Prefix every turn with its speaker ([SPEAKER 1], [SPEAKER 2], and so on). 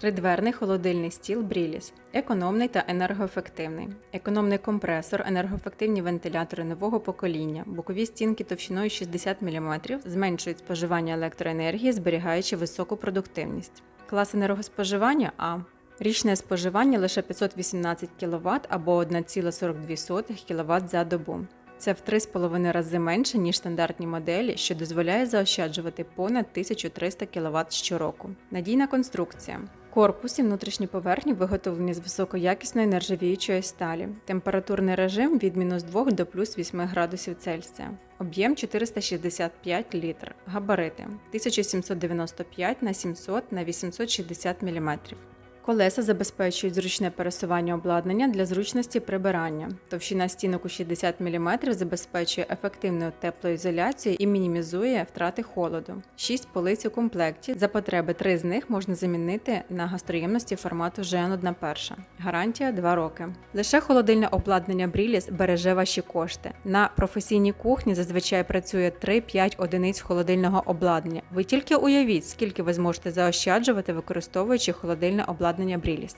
[SPEAKER 1] Тридверний холодильний стіл Бріліс. Економний та енергоефективний. Економний компресор, енергоефективні вентилятори нового покоління, бокові стінки товщиною 60 мм зменшують споживання електроенергії, зберігаючи високу продуктивність. Клас енергоспоживання А. Річне споживання лише 518 кВт або 1,42 кВт за добу. Це в 3,5 рази менше, ніж стандартні моделі, що дозволяє заощаджувати понад 1300 кВт щороку. Надійна конструкція. Корпус і внутрішні поверхні виготовлені з високоякісної нержавіючої сталі. Температурний режим від мінус 2 до плюс 8 градусів Цельсія. Об'єм 465 літр. Габарити 1795 на 700 на 860 мм. Колеса забезпечують зручне пересування обладнання для зручності прибирання. Товщина стінок у 60 мм забезпечує ефективну теплоізоляцію і мінімізує втрати холоду. 6 полиць у комплекті. За потреби 3 з них можна замінити на гастроємності формату GN1 перша. Гарантія 2 роки. Лише холодильне обладнання Бріліс береже ваші кошти. На професійній кухні зазвичай працює 3-5 одиниць холодильного обладнання. Ви тільки уявіть, скільки ви зможете заощаджувати, використовуючи холодильне обладнання Бріліс.